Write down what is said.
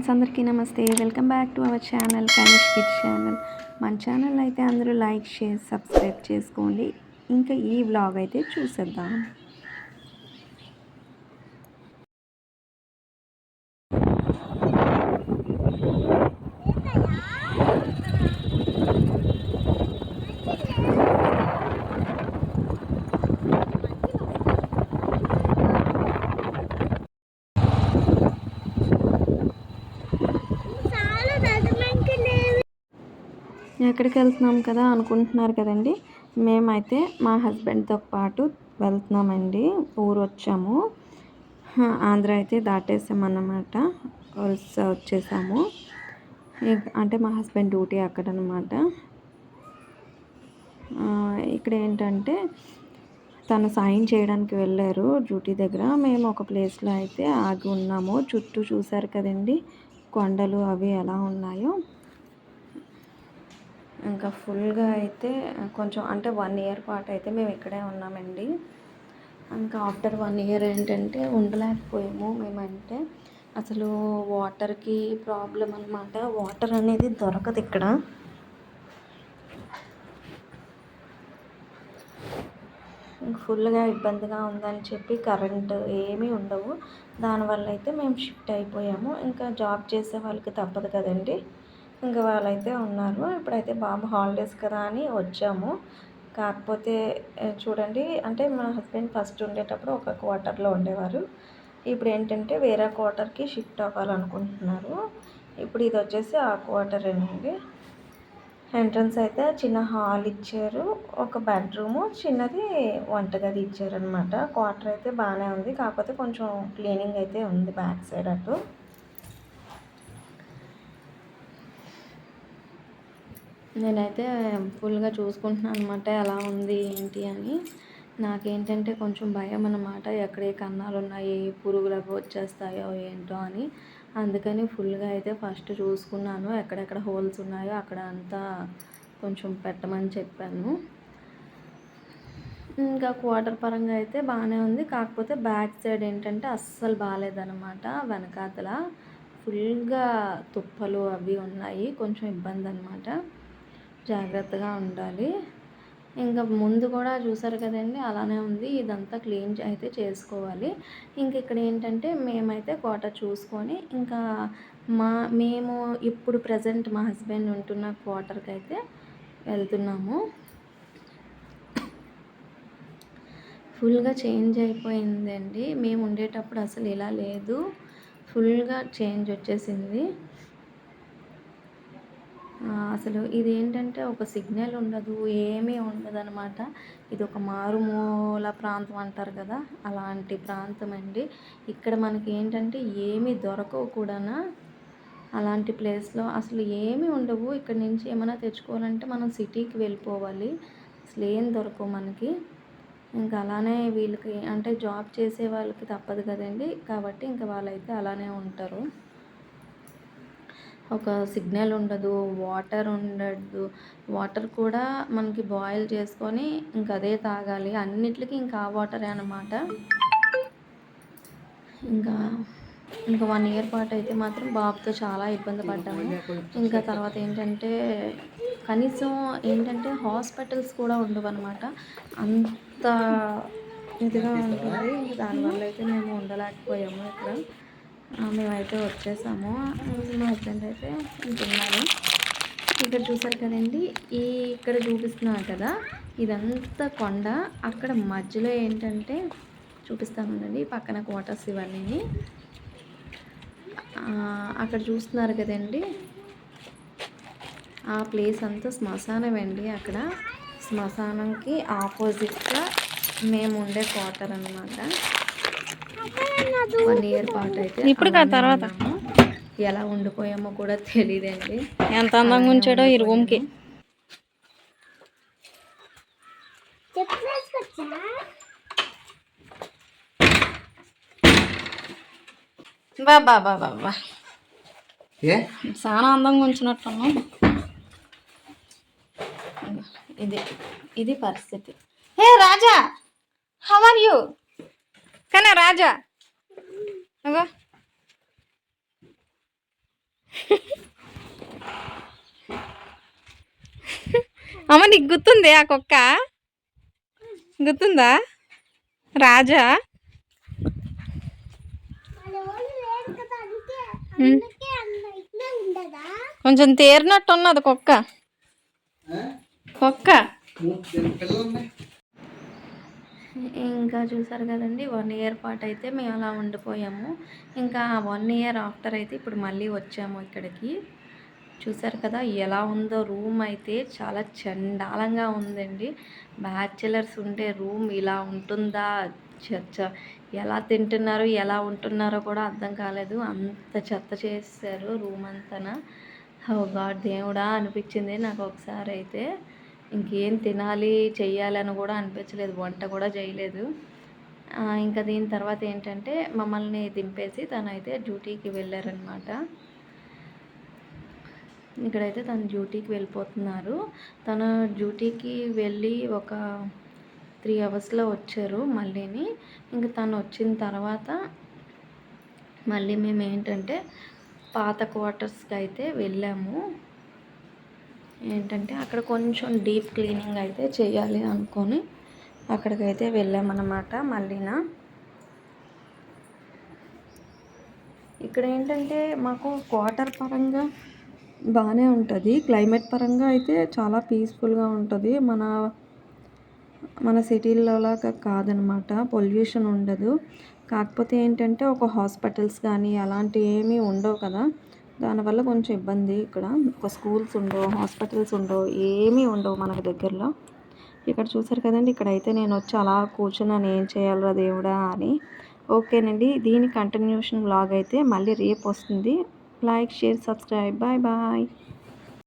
Friends అందరికీ నమస్తే. Welcome back to our channel Kanish kid channel. మన ఛానల్ అయితే అందరూ లైక్ షేర్ సబ్స్క్రైబ్ చేసుకోండి. ఇంకా ఈ వ్లాగ్ అయితే చూసేద్దాం. ఎక్కడికి వెళ్తున్నాం కదా అనుకుంటున్నారు కదండి. మేమైతే మా హస్బెండ్తో పాటు వెళ్తున్నామండి. ఊరు వచ్చాము. ఆంధ్ర అయితే దాటేసామన్నమాట. ఒరిస్సా వచ్చేసాము. అంటే మా హస్బెండ్ డ్యూటీ అక్కడ అనమాట ఇక్కడ ఏంటంటే తను సాయం చేయడానికి వెళ్ళారు డ్యూటీ దగ్గర. మేము ఒక ప్లేస్లో అయితే ఆగి ఉన్నాము. చుట్టూ చూసారు కదండి. కొండలు అవి ఎలా ఉన్నాయో. ఇంకా ఫుల్గా అయితే కొంచెం అంటే వన్ ఇయర్ పాటు అయితే మేము ఇక్కడే ఉన్నామండి. ఇంకా ఆఫ్టర్ వన్ ఇయర్ ఏంటంటే ఉండలేకపోయాము. మేమంటే అసలు వాటర్కి ప్రాబ్లం అనమాట వాటర్ అనేది దొరకదు ఇక్కడ. ఫుల్గా ఇబ్బందిగా ఉందని చెప్పి కరెంట్ ఏమీ ఉండవు. దానివల్ల అయితే మేము షిఫ్ట్ అయిపోయాము. ఇంకా జాబ్ చేసే వాళ్ళకి తప్పదు కదండి. ఇంకా వాళ్ళైతే ఉన్నారు. ఇప్పుడైతే బాబు హాలిడేస్ కదా అని వచ్చాము. కాకపోతే చూడండి అంటే మా హస్బెండ్ ఫస్ట్ ఉండేటప్పుడు ఒక క్వార్టర్లో ఉండేవారు. ఇప్పుడు ఏంటంటే వేరే క్వార్టర్కి షిఫ్ట్ అవ్వాలనుకుంటున్నారు. ఇప్పుడు ఇది వచ్చేసి ఆ క్వార్టర్ అండి. ఎంట్రన్స్ అయితే చిన్న హాల్ ఇచ్చారు. ఒక బెడ్రూము చిన్నది వంటగది ఇచ్చారనమాట క్వార్టర్ అయితే బాగానే ఉంది. కాకపోతే కొంచెం క్లీనింగ్ అయితే ఉంది బ్యాక్ సైడ్ అటు. నేనైతే ఫుల్గా చూసుకుంటున్నాను అనమాట ఎలా ఉంది ఏంటి అని. నాకేంటంటే కొంచెం భయం అన్నమాట ఎక్కడ ఏ కన్నాలు ఉన్నాయి పురుగులు అవి వచ్చేస్తాయో ఏంటో అని. అందుకని ఫుల్గా అయితే ఫస్ట్ చూసుకున్నాను ఎక్కడెక్కడ హోల్స్ ఉన్నాయో అక్కడ అంతా కొంచెం పెట్టమని చెప్పాను. ఇంకా క్వార్టర్ పరంగా అయితే బాగానే ఉంది కాకపోతే బ్యాక్ సైడ్ ఏంటంటే అస్సలు బాగాలేదన్నమాట వెనకాతల ఫుల్గా తుప్పలు అవి ఉన్నాయి కొంచెం ఇబ్బంది అనమాట జాగ్రత్తగా ఉండాలి. ఇంకా ముందు కూడా చూసారు కదండి అలానే ఉంది. ఇదంతా క్లీన్ అయితే చేసుకోవాలి. ఇంక ఇక్కడ ఏంటంటే మేమైతే కోట చూసుకొని ఇంకా మా మేము ఇప్పుడు ప్రజెంట్ మా హస్బెండ్ ఉంటున్న క్వార్టర్కి అయితే వెళ్తున్నాము. ఫుల్గా చేంజ్ అయిపోయిందండి. మేము ఉండేటప్పుడు అసలు ఇలా లేదు. ఫుల్గా చేంజ్ వచ్చేసింది. అసలు ఇది ఏంటంటే ఒక సిగ్నల్ ఉండదు ఏమీ ఉండదు అనమాట ఇది ఒక మారుమూల ప్రాంతం అంటారు కదా అలాంటి ప్రాంతం అండి. ఇక్కడ మనకి ఏంటంటే ఏమీ దొరకవు కూడా అలాంటి ప్లేస్లో అసలు ఏమీ ఉండవు. ఇక్కడ నుంచి ఏమైనా తెచ్చుకోవాలంటే మనం సిటీకి వెళ్ళిపోవాలి. అసలు ఏం దొరకవు మనకి. ఇంకా అలానే వీళ్ళకి అంటే జాబ్ చేసే వాళ్ళకి తప్పదు కదండి. కాబట్టి ఇంకా వాళ్ళైతే అలానే ఉంటారు. ఒక సిగ్నల్ ఉండదు వాటర్ ఉండదు. వాటర్ కూడా మనకి బాయిల్ చేసుకొని ఇంకా అదే తాగాలి. అన్నిటికీ ఇంకా ఆ వాటరే అనమాట ఇంకా ఇంకా వన్ ఇయర్ పాటు అయితే మాత్రం బాబుతో చాలా ఇబ్బంది పడ్డాము. ఇంకా తర్వాత ఏంటంటే కనీసం ఏంటంటే హాస్పిటల్స్ కూడా ఉండవు అనమాట అంత ఇదిగా ఉంటుంది. దానివల్ల అయితే మేము ఉండలేకపోయాము ఇక్కడ. మేమైతే వచ్చేసాము. మా హస్బెండ్ అయితే ఉంటున్నారు. ఇక్కడ చూసారు కదండి ఈ ఇక్కడ చూపిస్తున్నాను కదా ఇదంతా కొండ. అక్కడ మధ్యలో ఏంటంటే చూపిస్తామండి పక్కన క్వార్టర్స్ ఇవన్నీ అక్కడ చూస్తున్నారు కదండి. ఆ ప్లేస్ అంతా శ్మశానం అండి అక్కడ. శ్మశానంకి ఆపోజిట్గా మేము ఉండే క్వార్టర్ అనమాట వన్ ఇయర్ పాటు అయితే ఇప్పుడు కాదు తర్వాత. ఎలా ఉండిపోయామో కూడా తెలియదండి. ఎంత అందంగా ఉంచాడో ఈ రూమ్కి. బాబా బాబా చాలా అందంగా ఉంచినట్టున్నాం ఇది ఇది పరిస్థితి. Hey Raja how are you కానీ రాజా. అగో. అమ్మ నీకు గుర్తుంది ఆ కుక్క? గుర్తుందా? రాజా. కొంచెం తేరినట్టు ఉన్నది కుక్క. కుక్క. ఇంకా చూసారు కదండి వన్ ఇయర్ పాటు అయితే మేము అలా ఉండిపోయాము. ఇంకా వన్ ఇయర్ ఆఫ్టర్ అయితే ఇప్పుడు మళ్ళీ వచ్చాము ఇక్కడికి. చూసారు కదా ఎలా ఉందో రూమ్ అయితే చాలా చండాలంగా ఉందండి. బ్యాచిలర్స్ ఉండే రూమ్ ఇలా ఉంటుందా? చచ్చ ఎలా తింటున్నారు ఎలా ఉంటున్నారో కూడా అర్థం కాలేదు. అంత చెత్త చేశారు రూమ్ అంతా ఓ గాడ్ దేవుడా అనిపించింది నాకు ఒకసారి అయితే. ఇంకేం తినాలి చెయ్యాలని కూడా అనిపించలేదు వంట కూడా చేయలేదు. ఇంకా దీని తర్వాత ఏంటంటే మమ్మల్ని దింపేసి తనైతే డ్యూటీకి వెళ్ళారనమాట ఇక్కడైతే తను డ్యూటీకి వెళ్ళిపోతున్నారు. తన డ్యూటీకి వెళ్ళి ఒక త్రీ అవర్స్లో వచ్చారు మళ్ళీని. ఇంకా తను వచ్చిన తర్వాత మళ్ళీ మేము ఏంటంటే పాత క్వార్టర్స్కి అయితే వెళ్ళాము. ఏంటంటే అక్కడ కొంచెం డీప్ క్లీనింగ్ అయితే చేయాలి అనుకొని అక్కడికైతే వెళ్ళామన్నమాట మళ్ళీనా. ఇక్కడ ఏంటంటే మాకు క్వార్టర్ పరంగా బాగానే ఉంటుంది. క్లైమేట్ పరంగా అయితే చాలా పీస్ఫుల్గా ఉంటుంది. మన మన సిటీల్లో లాగా కాదనమాట పొల్యూషన్ ఉండదు. కాకపోతే ఏంటంటే ఒక హాస్పిటల్స్ కానీ అలాంటివి ఏమీ ఉండవు కదా. దానివల్ల కొంచెం ఇబ్బంది. ఇక్కడ ఒక స్కూల్స్ ఉండవు హాస్పిటల్స్ ఉండవు ఏమీ ఉండవు మనకు దగ్గరలో. ఇక్కడ చూసారు కదండి ఇక్కడైతే నేను వచ్చి అలా కూర్చున్నాను ఏం చేయాలరా దేవుడా అని. ఓకేనండి దీని కంటిన్యూషన్ బ్లాగ్ అయితే మళ్ళీ రేపు వస్తుంది. Like share subscribe. Bye bye.